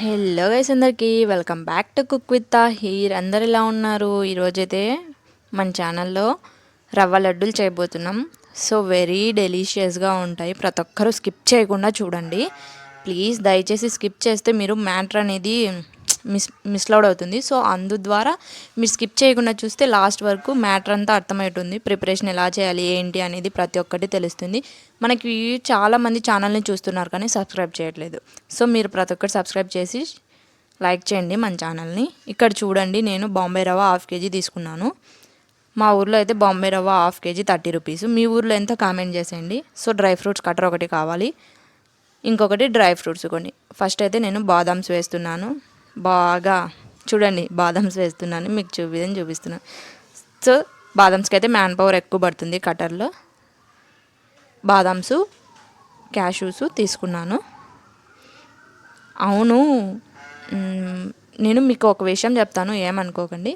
Hello guys అందరికీ welcome back to cook with her అందరు ఎలా ఉన్నారు? ఈరోజైతే మన ఛానల్లో రవ్వ లడ్డూలు చేయబోతున్నాం. సో వెరీ డెలీషియస్గా ఉంటాయి. ప్రతి ఒక్కరూ స్కిప్ చేయకుండా చూడండి. ప్లీజ్ దయచేసి స్కిప్ చేస్తే మీరు మ్యాటర్ అనేది మిస్ మిస్లౌడ్ అవుతుంది. సో అందు ద్వారా మీరు స్కిప్ చేయకుండా చూస్తే లాస్ట్ వరకు మ్యాటర్ అంతా అర్థమవుతుంది ప్రిపరేషన్ ఎలా చేయాలి ఏంటి అనేది ప్రతి ఒక్కటి తెలుస్తుంది. మనకి చాలామంది ఛానల్ని చూస్తున్నారు కానీ సబ్స్క్రైబ్ చేయట్లేదు. సో మీరు ప్రతి ఒక్కటి సబ్స్క్రైబ్ చేసి లైక్ చేయండి మన ఛానల్ని. ఇక్కడ చూడండి నేను బాంబే రవ్వ హాఫ్ కేజీ తీసుకున్నాను. మా ఊర్లో అయితే బాంబే రవ్వ హాఫ్ కేజీ థర్టీ రూపీస్. మీ ఊర్లో ఎంత కామెంట్ చేసేయండి. సో డ్రై ఫ్రూట్స్ కట్టర్ ఒకటి కావాలి. ఇంకొకటి డ్రై ఫ్రూట్స్ కొన్ని. ఫస్ట్ అయితే నేను బాదామ్స్ వేస్తున్నాను. బాగా చూడండి బాదమ్స్ వేస్తున్నాను. మీకు చూపిదని చూపిస్తున్నాను. సో బాదమ్స్కి అయితే మ్యాన్ పవర్ ఎక్కువ పడుతుంది కటర్లో. బాదామ్స్ క్యాషూస్ తీసుకున్నాను. అవును నేను మీకు ఒక విషయం చెప్తాను ఏమనుకోకండి.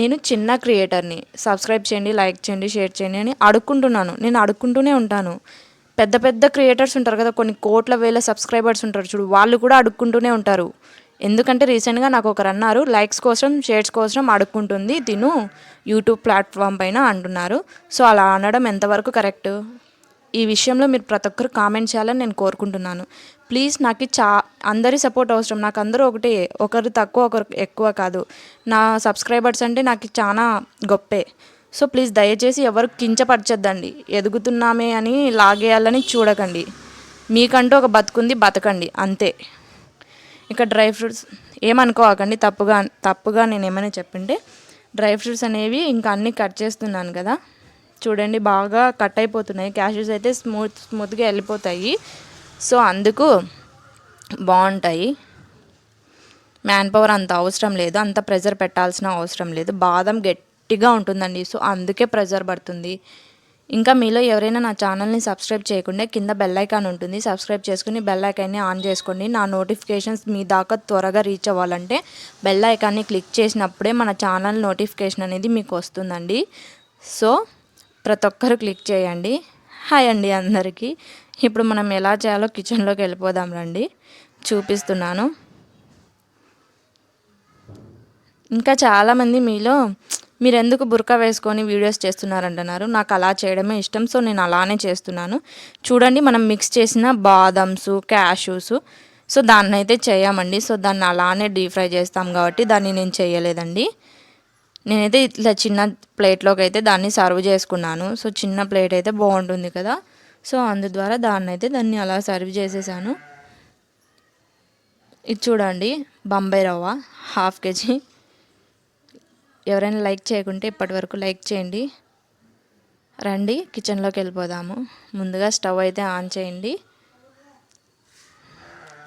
నేను చిన్న క్రియేటర్ని. సబ్స్క్రైబ్ చేయండి లైక్ చేయండి షేర్ చేయండి అని అడుక్కుంటున్నాను. నేను అడుక్కుంటూనే ఉంటాను. పెద్ద పెద్ద క్రియేటర్స్ ఉంటారు కదా కొన్ని కోట్ల వేల సబ్స్క్రైబర్స్ ఉంటారు చూడు వాళ్ళు కూడా అడుక్కుంటూనే ఉంటారు. ఎందుకంటే రీసెంట్గా నాకు ఒకరు అన్నారు లైక్స్ కోసం షేర్స్ కోసం అడుక్కుంటుంది తిను యూట్యూబ్ ప్లాట్ఫామ్ పైన అంటున్నారు. సో అలా అనడం ఎంతవరకు కరెక్ట్ ఈ విషయంలో మీరు ప్రతి ఒక్కరు కామెంట్ చేయాలని నేను కోరుకుంటున్నాను. ప్లీజ్ నాకు చా అందరి సపోర్ట్ అవసరం. నాకు అందరూ ఒకటే ఒకరు తక్కువ ఒకరు ఎక్కువ కాదు. నా సబ్స్క్రైబర్స్ అంటే నాకు చాలా గొప్పే. సో ప్లీజ్ దయచేసి ఎవరు కించపరచొద్దండి. ఎదుగుతున్నామే అని లాగేయాలని చూడకండి. మీకంటూ ఒక బతుకుంది బతకండి అంతే. ఇక డ్రై ఫ్రూట్స్ ఏమనుకోకండి తప్పుగా తప్పుగా నేను ఏమైనా చెప్పింటే డ్రై ఫ్రూట్స్ అనేవి ఇంకా అన్నీ కట్ చేస్తున్నాను కదా. చూడండి బాగా కట్ అయిపోతున్నాయి. క్యాషెస్ అయితే స్మూత్ స్మూత్గా వెళ్ళిపోతాయి. సో అందుకు బాగుంటాయి. మ్యాన్ పవర్ అంత అవసరం లేదు. అంత ప్రెజర్ పెట్టాల్సిన అవసరం లేదు. బాదం గట్టిగా ఉంటుందండి. సో అందుకే ప్రెజర్ పడుతుంది. ఇంకా మీలో ఎవరైనా నా ఛానల్ని సబ్స్క్రైబ్ చేయకుండా కింద బెల్ ఐకాన్ ఉంటుంది. సబ్స్క్రైబ్ చేసుకుని బెల్ ఐకాన్ని ఆన్ చేసుకోండి. నా నోటిఫికేషన్స్ మీ దాకా త్వరగా రీచ్ అవ్వాలంటే బెల్ ఐకాన్ని క్లిక్ చేసినప్పుడే మన ఛానల్ నోటిఫికేషన్ అనేది మీకు వస్తుందండి. సో ప్రతి ఒక్కరు క్లిక్ చేయండి. హాయ్ అండి అందరికీ. ఇప్పుడు మనం ఎలా చేయాలో కిచెన్లోకి వెళ్ళిపోదాం రండి. చూపిస్తున్నాను. ఇంకా చాలామంది మీలో మీరు ఎందుకు బురకా వేసుకొని వీడియోస్ చేస్తున్నారంటున్నారు? నాకు అలా చేయడమే ఇష్టం సో నేను అలానే చేస్తున్నాను. చూడండి మనం మిక్స్ చేసిన బాదమ్స్ క్యాషూస్ సో దాన్ని అయితే చేయమండి. సో దాన్ని అలానే డీప్ ఫ్రై చేస్తాం కాబట్టి దాన్ని నేను చేయలేదండి. నేనైతే ఇట్లా చిన్న ప్లేట్లోకి అయితే దాన్ని సర్వ్ చేసుకున్నాను. సో చిన్న ప్లేట్ అయితే బాగుంటుంది కదా. సో అందు ద్వారా దాన్ని అయితే దాన్ని అలా సర్వ్ చేసేసాను. ఇది చూడండి బొంబాయి రవ్వ హాఫ్ కేజీ. ఎవరైనా లైక్ చేయకుంటే ఇప్పటి వరకు లైక్ చేయండి. రండి కిచెన్లోకి వెళ్ళిపోదాము. ముందుగా స్టవ్ అయితే ఆన్ చేయండి.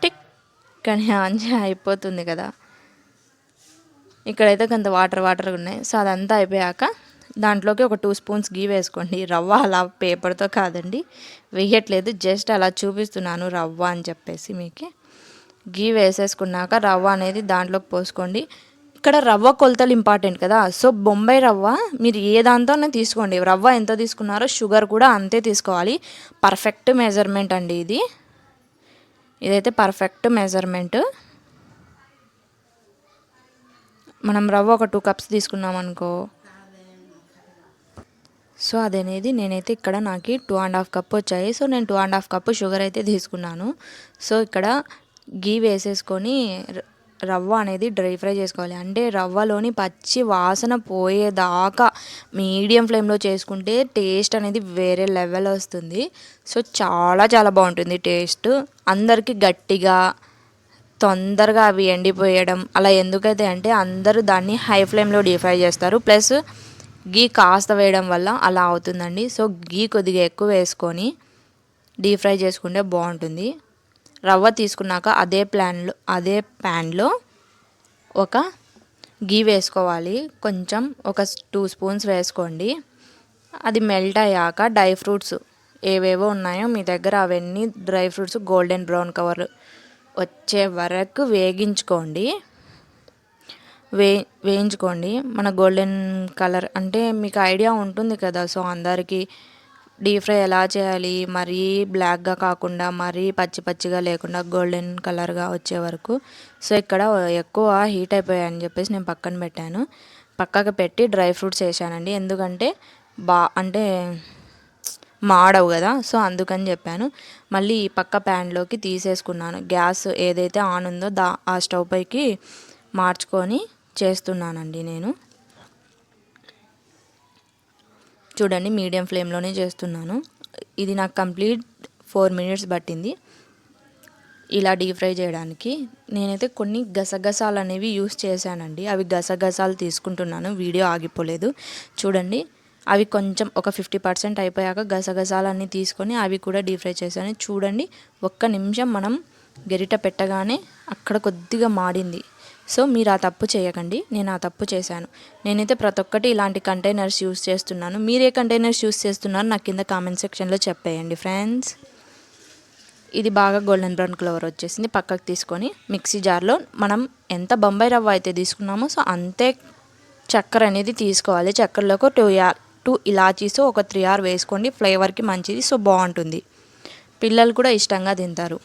టిక్! కానీ ఆన్ చే అయిపోతుంది కదా. ఇక్కడైతే కొంత వాటర్ వాటర్ ఉన్నాయి. సో అదంతా అయిపోయాక దాంట్లోకి ఒక టూ స్పూన్స్ గీ వేసుకోండి. రవ్వ అలా పేపర్తో కాదండి. వేయట్లేదు. జస్ట్ అలా చూపిస్తున్నాను రవ్వ అని చెప్పేసి మీకు. గీ వేసేసుకున్నాక రవ్వ అనేది దాంట్లోకి పోసుకోండి. ఇక్కడ రవ్వ కొలతలు ఇంపార్టెంట్ కదా. సో బొంబాయి రవ్వ మీరు ఏ దాంతోనే తీసుకోండి. రవ్వ ఎంత తీసుకున్నారో షుగర్ కూడా అంతే తీసుకోవాలి. పర్ఫెక్ట్ మెజర్మెంట్ అండి ఇది. ఇదైతే పర్ఫెక్ట్ మెజర్మెంట్. మనం రవ్వ ఒక టూ కప్స్ తీసుకున్నాం అనుకో. సో అదనేది నేనైతే ఇక్కడ నాకు టూ అండ్ హాఫ్ కప్ వచ్చాయి. సో నేను two and half cup sugar అయితే తీసుకున్నాను. సో ఇక్కడ గీ వేసేసుకొని రవ్వ అనేది డ్రై ఫ్రై చేసుకోవాలి. అంటే రవ్వలోని పచ్చి వాసన పోయేదాకా మీడియం ఫ్లేమ్లో చేసుకుంటే టేస్ట్ అనేది వేరే లెవెల్ వస్తుంది. సో చాలా చాలా బాగుంటుంది టేస్ట్. అందరికీ గట్టిగా తొందరగా అవి ఎండిపోయడం అలా ఎందుకైతే అంటే అందరూ దాన్ని హై ఫ్లేమ్లో డీప్ ఫ్రై చేస్తారు. ప్లస్ గీ కాస్త వేయడం వల్ల అలా అవుతుందండి. సో గీ కొద్దిగా ఎక్కువ వేసుకొని డీప్ ఫ్రై చేసుకుంటే బాగుంటుంది. రవ్వ తీసుకున్నాక అదే ప్లాన్లో అదే ప్యాన్లో ఒక గీ వేసుకోవాలి. కొంచెం ఒక టూ స్పూన్స్ వేసుకోండి. అది మెల్ట్ అయ్యాక డ్రై ఫ్రూట్స్ ఏవేవో ఉన్నాయో మీ దగ్గర అవన్నీ dry fruits golden brown cover వచ్చే వరకు వేగించుకోండి. వే వేయించుకోండి. మన గోల్డెన్ కలర్ అంటే మీకు ఐడియా ఉంటుంది కదా సో అందరికీ డీప్ ఫ్రై ఎలా చేయాలి? మరీ బ్లాక్గా కాకుండా మరీ పచ్చి పచ్చిగా లేకుండా గోల్డెన్ కలర్గా వచ్చే వరకు. సో ఇక్కడ ఎక్కువ హీట్ అయిపోయాయని చెప్పేసి నేను పక్కన పెట్టాను. పక్కకు పెట్టి డ్రై ఫ్రూట్స్ వేసానండి. ఎందుకంటే బా అంటే మాడవు కదా. సో అందుకని చెప్పాను. మళ్ళీ ఈ పక్క ప్యాన్లోకి తీసేసుకున్నాను. గ్యాస్ ఏదైతే ఆన్ ఉందో దా ఆ స్టవ్ పైకి మార్చుకొని చేస్తున్నానండి నేను. చూడండి మీడియం ఫ్లేమ్లోనే చేస్తున్నాను. ఇది నాకు కంప్లీట్ ఫోర్ మినిట్స్ పట్టింది. ఇలా డీప్ ఫ్రై చేయడానికి నేనైతే కొన్ని గసగసాలు అనేవి యూస్ చేశానండి. అవి గసగసాలు తీసుకుంటున్నాను వీడియో ఆగిపోలేదు. చూడండి అవి కొంచెం ఒక ఫిఫ్టీ పర్సెంట్ అయిపోయాక గసగసాలన్నీ తీసుకొని అవి కూడా డీప్ ఫ్రై చేశాను. చూడండి ఒక్క నిమిషం మనం గరిట పెట్టగానే అక్కడ కొద్దిగా మాడింది. సో మీరు ఆ తప్పు చేయకండి నేను ఆ తప్పు చేశాను. నేనైతే ప్రతి ఒక్కటి ఇలాంటి కంటైనర్స్ యూస్ చేస్తున్నాను. మీరు ఏ కంటైనర్స్ యూస్ చేస్తున్నారు నాకు కింద కామెంట్ సెక్షన్లో చెప్పేయండి ఫ్రెండ్స్ ఇది బాగా గోల్డెన్ బ్రౌన్ కలర్ వచ్చేసింది పక్కకు తీసుకొని మిక్సీ జార్లో మనం ఎంత బొంబాయి రవ్వ అయితే తీసుకున్నామో సో అంతే చక్కెర అనేది తీసుకోవాలి. చక్కెరలోకి టూ యా టూ ఇలాచీస్ ఒక త్రీ ఆర్ వేసుకోండి ఫ్లేవర్కి మంచిది సో బాగుంటుంది. పిల్లలు కూడా ఇష్టంగా తింటారు.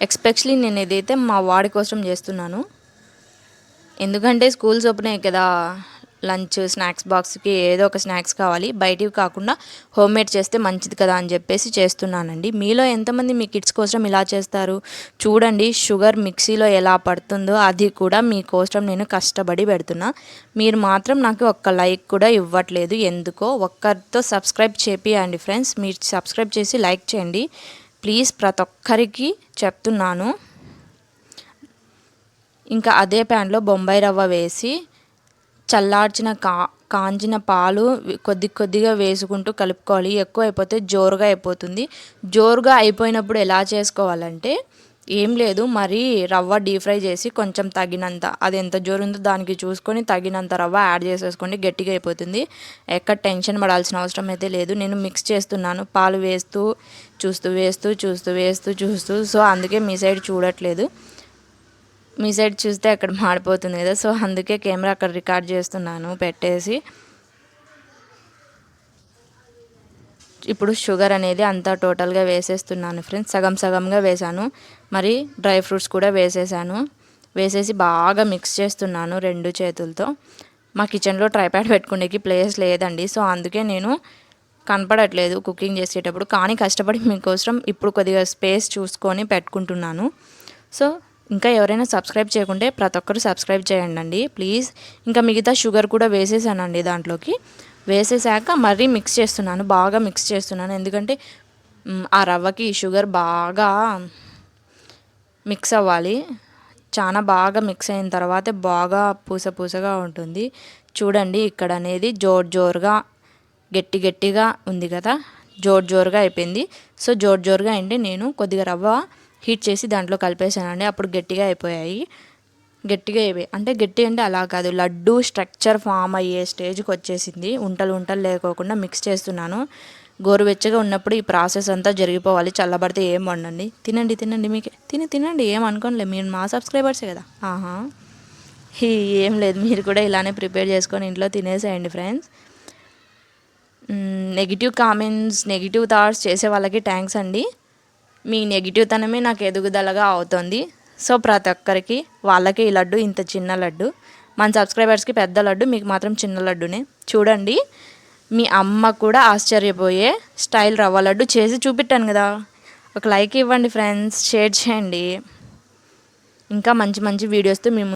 ఎక్స్పెషలీ నేను ఏదైతే మా వాడి కోసం చేస్తున్నాను ఎందుకంటే స్కూల్స్ ఓపెన్ అయ్యాయి కదా లంచ్ స్నాక్స్ బాక్స్కి ఏదో ఒక స్నాక్స్ కావాలి బయటివి కాకుండా హోమ్ మేడ్ చేస్తే మంచిది కదా అని చెప్పేసి చేస్తున్నానండి. మీలో ఎంతమంది మీ కిడ్స్ కోసం ఇలా చేస్తారు? చూడండి షుగర్ మిక్సీలో ఎలా పడుతుందో అది కూడా మీకోసం నేను కష్టపడి పెడుతున్నా. మీరు మాత్రం నాకు ఒక్క లైక్ కూడా ఇవ్వట్లేదు. ఎందుకో ఒక్కరితో సబ్స్క్రైబ్ చేపియండి ఫ్రెండ్స్. మీరు సబ్స్క్రైబ్ చేసి లైక్ చేయండి. ప్లీజ్ ప్రతి ఒక్కరికి చెప్తున్నాను. ఇంకా అదే ప్యాన్లో బొంబాయి రవ్వ వేసి చల్లార్చిన కా కాంచిన పాలు కొద్ది కొద్దిగా వేసుకుంటూ కలుపుకోవాలి. ఎక్కువ అయిపోతే జోరుగా అయిపోతుంది. జోరుగా అయిపోయినప్పుడు ఎలా చేసుకోవాలంటే ఏం లేదు మరి రవ్వ డీప్ ఫ్రై చేసి కొంచెం తగినంత అది ఎంత జోరు ఉందో దానికి చూసుకొని తగినంత రవ్వ యాడ్ చేసేసుకోండి గట్టిగా అయిపోతుంది. ఎక్కడ టెన్షన్ పడాల్సిన అవసరం అయితే లేదు. నేను మిక్స్ చేస్తున్నాను పాలు వేస్తూ చూస్తూ వేస్తూ చూస్తూ వేస్తూ చూస్తూ సో అందుకే మీ సైడ్ చూడట్లేదు. మీ సైడ్ చూస్తే అక్కడ మాడిపోతుంది కదా సో అందుకే కెమెరా అక్కడ రికార్డ్ చేస్తున్నాను పెట్టేసి. ఇప్పుడు షుగర్ అనేది అంతా టోటల్గా వేసేస్తున్నాను ఫ్రెండ్స్. సగం సగంగా వేసాను. మరి డ్రై ఫ్రూట్స్ కూడా వేసేసాను. వేసేసి బాగా మిక్స్ చేస్తున్నాను రెండు చేతులతో. మా కిచెన్లో ట్రైప్యాడ్ పెట్టుకునేకి ప్లేస్ లేదండి. సో అందుకే నేను కనపడట్లేదు కుకింగ్ చేసేటప్పుడు. కానీ కష్టపడి మీకోసం ఇప్పుడు కొద్దిగా స్పేస్ చూసుకొని పెట్టుకుంటున్నాను. సో ఇంకా ఎవరైనా సబ్స్క్రైబ్ చేయకుంటే ప్రతి ఒక్కరు సబ్స్క్రైబ్ చేయండి అండి ప్లీజ్. ఇంకా మిగతా షుగర్ కూడా వేసేసానండి దాంట్లోకి. వేసేసాక మరీ మిక్స్ చేస్తున్నాను బాగా మిక్స్ చేస్తున్నాను. ఎందుకంటే ఆ రవ్వకి షుగర్ బాగా మిక్స్ అవ్వాలి. చాలా బాగా మిక్స్ అయిన తర్వాత బాగా పూస పూసగా ఉంటుంది. చూడండి ఇక్కడ అనేది జోర్ జోరుగా గట్టి గట్టిగా ఉంది కదా. జోర్ జోరుగా అయిపోయింది. సో జోర్ జోరుగా అంటే నేను కొద్దిగా రవ్వ హీట్ చేసి దాంట్లో కలిపేసానండి అప్పుడు గట్టిగా అయిపోయాయి. గట్టిగా అయిపోయాయి అంటే గట్టి అంటే అలా కాదు. లడ్డు స్ట్రక్చర్ ఫామ్ అయ్యే స్టేజ్కి వచ్చేసింది. ఉంటలు ఉంటలు లేకోకుండా మిక్స్ చేస్తున్నాను. గోరువెచ్చగా ఉన్నప్పుడు ఈ ప్రాసెస్ అంతా జరిగిపోవాలి. చల్లబడితే ఏం వండండి? తినండి తినండి మీకు. తిని తినండి. ఏం అనుకోనిలే. మీరు మా సబ్స్క్రైబర్సే కదా. ఆహా. ఏం లేదు. మీరు కూడా ఇలానే ప్రిపేర్ చేసుకొని ఇంట్లో తినేసేయండి friends. Negative comments negative thoughts చేసే వాళ్ళకి థ్యాంక్స్ అండి. మీ నెగిటివ్ తనమే నాకు ఎదుగుదలగా అవుతుంది. సో ప్రతి ఒక్కరికి వాళ్ళకి ఈ లడ్డు ఇంత చిన్న లడ్డు. మన సబ్స్క్రైబర్స్కి పెద్ద లడ్డు మీకు మాత్రం చిన్న లడ్డునే. చూడండి మీ అమ్మ కూడా ఆశ్చర్యపోయే స్టైల్ రవ్వ లడ్డు చేసి చూపెట్టాను కదా. ఒక లైక్ ఇవ్వండి ఫ్రెండ్స్ షేర్ చేయండి. ఇంకా మంచి మంచి వీడియోస్తో మేము